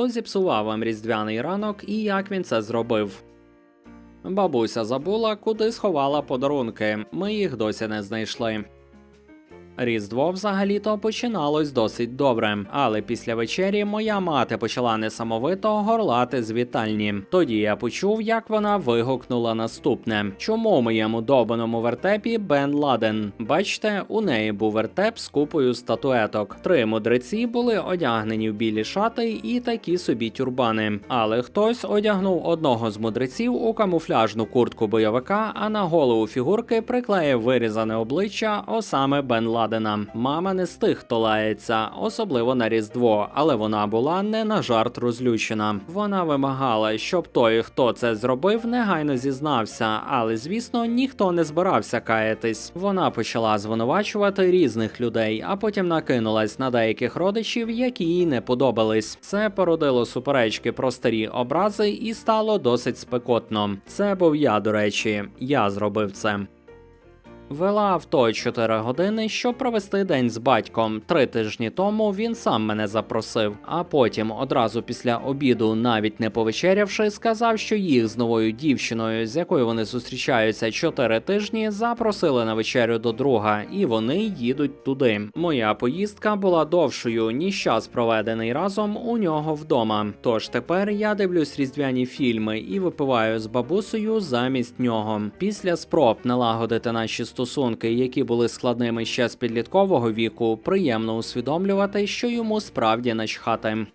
хто зіпсував вам різдвяний ранок і як він це зробив. Бабуся забула, куди сховала подарунки. Ми їх досі не знайшли. Різдво взагалі-то починалось досить добре, але після вечері моя мати почала несамовито горлати з вітальні. Тоді я почув, як вона вигукнула наступне: чому моєму добаному вертепі Бен Ладен? Бачите, у неї був вертеп з купою статуеток. Три мудреці були одягнені в білі шати і такі собі тюрбани. Але хтось одягнув одного з мудреців у камуфляжну куртку бойовика, а на голову фігурки приклеїв вирізане обличчя Осаме Бен Ладена. Мама не з тих, хто лається, особливо на Різдво, але вона була не на жарт розлючена. Вона вимагала, щоб той, хто це зробив, негайно зізнався, але звісно, ніхто не збирався каятись. Вона почала звинувачувати різних людей, а потім накинулась на деяких родичів, які їй не подобались. Це породило суперечки про старі образи і стало досить спекотно. Це був я, до речі, я зробив це. Вела авто 4 години, щоб провести день з батьком. Три тижні тому він сам мене запросив. А потім, одразу після обіду, навіть не повечерявши, сказав, що їх з новою дівчиною, з якою вони зустрічаються 4 тижні, запросили на вечерю до друга, і вони їдуть туди. Моя поїздка була довшою ніж час проведений разом у нього вдома. Тож тепер я дивлюсь різдвяні фільми і випиваю з бабусею замість нього. Після спроб налагодити наші стосунки, які були складними ще з підліткового віку, приємно усвідомлювати, що йому справді начхати.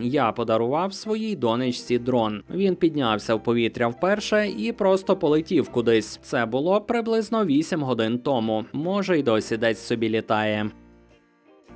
Я подарував своїй донечці дрон. Він піднявся в повітря вперше і просто полетів кудись. Це було приблизно 8 годин тому. Може, й досі десь собі літає.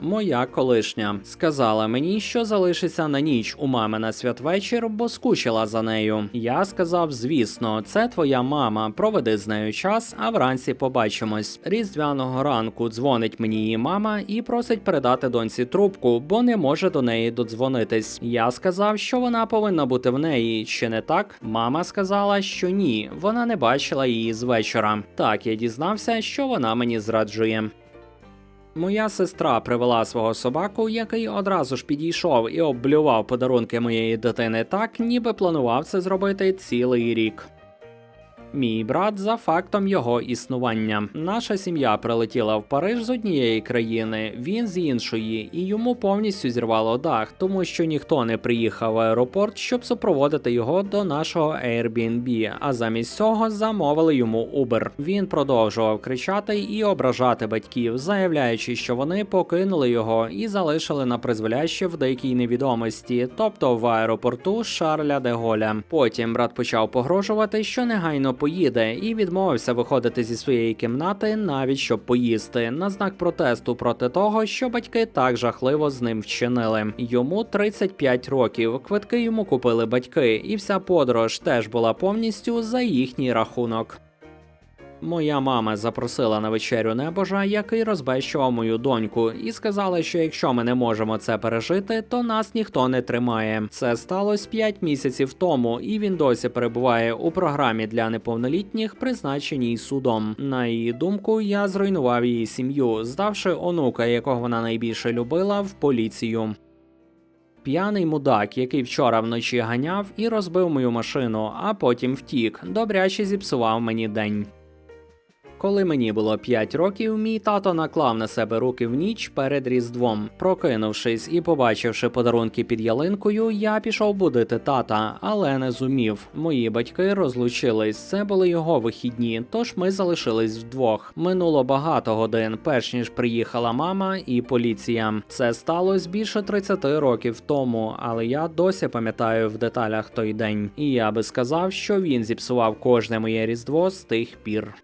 Моя колишня сказала мені, що залишиться на ніч у мами на святвечір, бо скучила за нею. Я сказав: звісно, це твоя мама. Проведи з нею час, а вранці побачимось. Різдвяного ранку дзвонить мені її мама і просить передати доньці трубку, бо не може до неї додзвонитись. Я сказав, що вона повинна бути в неї. Чи не так? Мама сказала, що ні, вона не бачила її з вечора. Так я дізнався, що вона мені зраджує. Моя сестра привела свого собаку, який одразу ж підійшов і обблював подарунки моєї дитини так, ніби планував це зробити цілий рік. Мій брат за фактом його існування. Наша сім'я прилетіла в Париж з однієї країни, він з іншої, і йому повністю зірвало дах, тому що ніхто не приїхав в аеропорт, щоб супроводити його до нашого Airbnb, а замість цього замовили йому Uber. Він продовжував кричати і ображати батьків, заявляючи, що вони покинули його і залишили на призволяще в дикій невідомості, тобто в аеропорту Шарля де Голя. Потім брат почав погрожувати, що негайно поїде, і відмовився виходити зі своєї кімнати, навіть щоб поїсти, на знак протесту проти того, що батьки так жахливо з ним вчинили. Йому 35 років. Квитки йому купили батьки, і вся подорож теж була повністю за їхній рахунок. Моя мама запросила на вечерю небожа, який розбещував мою доньку, і сказала, що якщо ми не можемо це пережити, то нас ніхто не тримає. Це сталося 5 місяців тому, і він досі перебуває у програмі для неповнолітніх, призначеній судом. На її думку, я зруйнував її сім'ю, здавши онука, якого вона найбільше любила, в поліцію. П'яний мудак, який вчора вночі ганяв і розбив мою машину, а потім втік, добряче зіпсував мені день. Коли мені було 5 років, мій тато наклав на себе руки в ніч перед Різдвом. Прокинувшись і побачивши подарунки під ялинкою, я пішов будити тата, але не зумів. Мої батьки розлучились. Це були його вихідні, тож ми залишились вдвох. Минуло багато годин, перш ніж приїхала мама і поліція. Це сталося більше 30 років тому, але я досі пам'ятаю в деталях той день. І я би сказав, що він зіпсував кожне моє різдво з тих пір.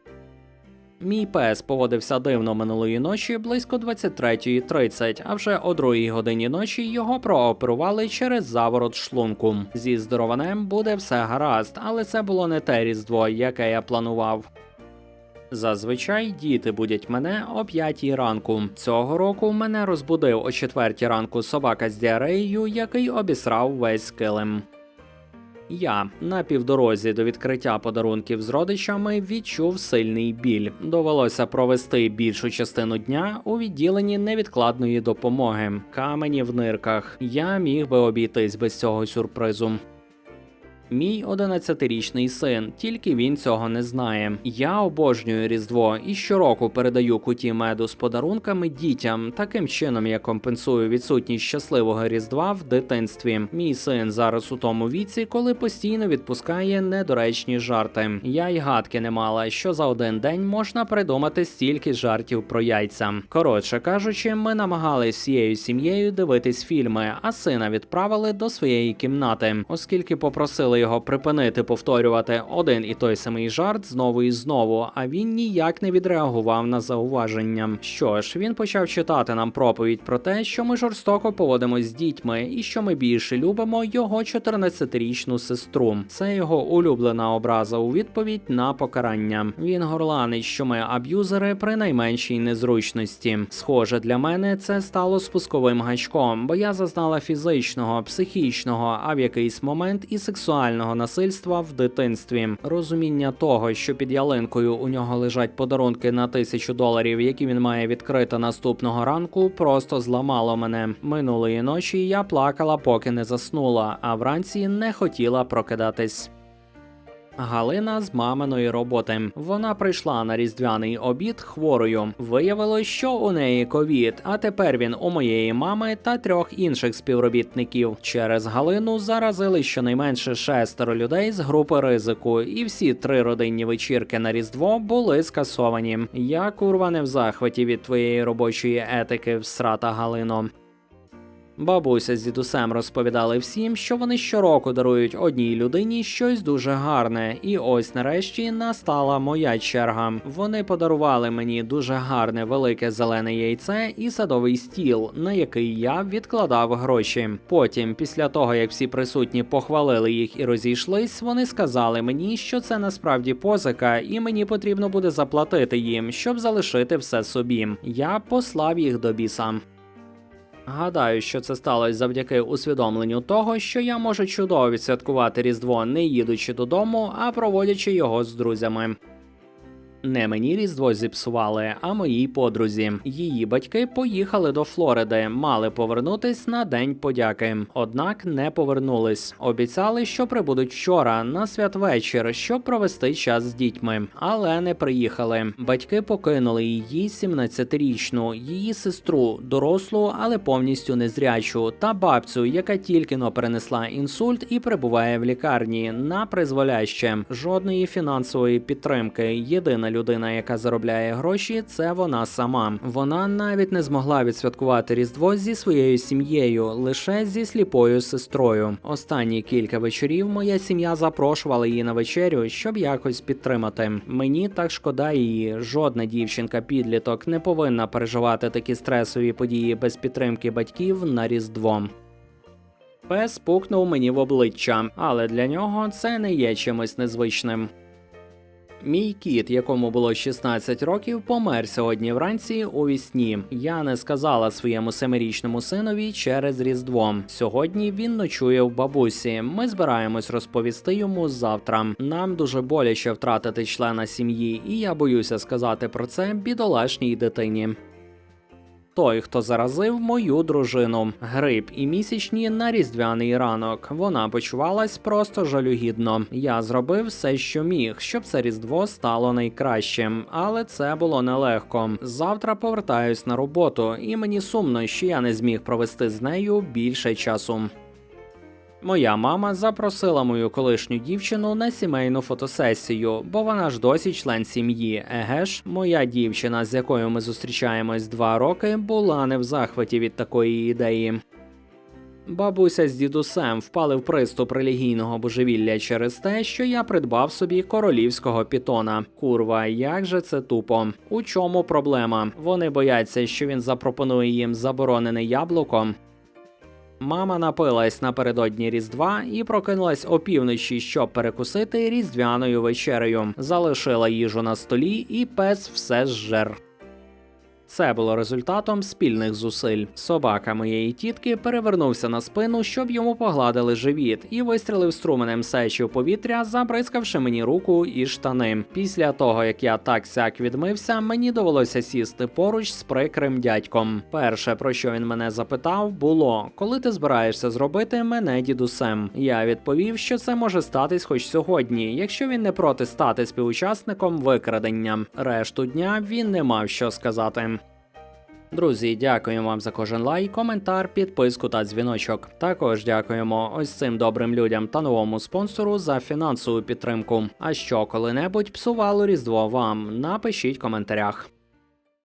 Мій пес поводився дивно минулої ночі близько 23.30, а вже о 2 годині ночі його прооперували через заворот шлунку. Зі здорованем буде все гаразд, але це було не те різдво, яке я планував. Зазвичай діти будять мене о 5 ранку. Цього року мене розбудив о 4 ранку собака з діареєю, який обісрав весь килим. Я на півдорозі до відкриття подарунків з родичами відчув сильний біль. Довелося провести більшу частину дня у відділенні невідкладної допомоги. Камені в нирках. Я міг би обійтись без цього сюрпризу. Мій 11-річний син, тільки він цього не знає. Я обожнюю Різдво і щороку передаю куті меду з подарунками дітям. Таким чином я компенсую відсутність щасливого Різдва в дитинстві. Мій син зараз у тому віці, коли постійно відпускає недоречні жарти. Я й гадки не мала, що за один день можна придумати стільки жартів про яйця. Коротше кажучи, ми намагались всією сім'єю дивитись фільми, а сина відправили до своєї кімнати, оскільки попросили його припинити повторювати один і той самий жарт знову і знову. А він ніяк не відреагував на зауваження. Що ж, він почав читати нам проповідь про те, що ми жорстоко поводимось з дітьми, і що ми більше любимо його 14-річну сестру. Це його улюблена образа у відповідь на покарання. Він горланить, що ми аб'юзери при найменшій незручності. Схоже, для мене це стало спусковим гачком, бо я зазнала фізичного, психічного, а в якийсь момент і сексуального насильства в дитинстві. Розуміння того, що під ялинкою у нього лежать подарунки на тисячу доларів, які він має відкрити наступного ранку, просто зламало мене. Минулої ночі я плакала, поки не заснула, а вранці не хотіла прокидатись. Галина з маминої роботи. Вона прийшла на різдвяний обід хворою. Виявилось, що у неї ковід, а тепер він у моєї мами та трьох інших співробітників. Через Галину заразили щонайменше шестеро людей з групи ризику, і всі три родинні вечірки на Різдво були скасовані. Я курва не в захваті від твоєї робочої етики, всрата Галино. Бабуся з дідусем розповідали всім, що вони щороку дарують одній людині щось дуже гарне, і ось нарешті настала моя черга. Вони подарували мені дуже гарне велике зелене яйце і садовий стіл, на який я відкладав гроші. Потім, після того як всі присутні похвалили їх і розійшлись, вони сказали мені, що це насправді позика, і мені потрібно буде заплатити їм, щоб залишити все собі. Я послав їх до біса. Гадаю, що це сталося завдяки усвідомленню того, що я можу чудово відсвяткувати Різдво, не їдучи додому, а проводячи його з друзями. Не мені різдво зіпсували, а моїй подрузі. Її батьки поїхали до Флориди, мали повернутись на день подяки. Однак не повернулись. Обіцяли, що прибудуть вчора на святвечір, щоб провести час з дітьми, але не приїхали. Батьки покинули її 17-річну, її сестру, дорослу, але повністю незрячу, та бабцю, яка тільки но перенесла інсульт і перебуває в лікарні на призволяще. Жодної фінансової підтримки. Єдина людина, яка заробляє гроші, це вона сама. Вона навіть не змогла відсвяткувати Різдво зі своєю сім'єю, лише зі сліпою сестрою. Останні кілька вечорів моя сім'я запрошувала її на вечерю, щоб якось підтримати. Мені так шкода її. Жодна дівчинка підліток не повинна переживати такі стресові події без підтримки батьків на Різдво. Пес пукнув мені в обличчя, але для нього це не є чимось незвичним. Мій кіт, якому було 16 років, помер сьогодні вранці у вісні. Я не сказала своєму семирічному синові через Різдво. Сьогодні він ночує в бабусі. Ми збираємось розповісти йому завтра. Нам дуже боляче втратити члена сім'ї, і я боюся сказати про це бідолашній дитині. Той, хто заразив мою дружину, грип і місячні на різдвяний ранок. Вона почувалась просто жалюгідно. Я зробив все, що міг, щоб це різдво стало найкращим, але це було нелегко. Завтра повертаюсь на роботу, і мені сумно, що я не зміг провести з нею більше часу. Моя мама запросила мою колишню дівчину на сімейну фотосесію, бо вона ж досі член сім'ї. Еге ж, моя дівчина, з якою ми зустрічаємось два роки, була не в захваті від такої ідеї. Бабуся з дідусем впали в приступ релігійного божевілля через те, що я придбав собі королівського пітона. Курва, як же це тупо. У чому проблема? Вони бояться, що він запропонує їм заборонене яблуко. Мама напилась напередодні Різдва і прокинулась опівночі, щоб перекусити різдвяною вечерею. Залишила їжу на столі, і пес все зжер. Це було результатом спільних зусиль. Собака моєї тітки перевернувся на спину, щоб йому погладили живіт, і вистрілив струменем сечі в повітря, забризкавши мені руку і штани. Після того, як я так сяк відмився, мені довелося сісти поруч з прикрим дядьком. Перше, про що він мене запитав, було: коли ти збираєшся зробити мене дідусем? Я відповів, що це може статись хоч сьогодні, якщо він не проти стати співучасником викрадення. Решту дня він не мав що сказати. Друзі, дякуємо вам за кожен лайк, коментар, підписку та дзвіночок. Також дякуємо ось цим добрим людям та новому спонсору за фінансову підтримку. А що коли-небудь псувало різдво вам? Напишіть в коментарях.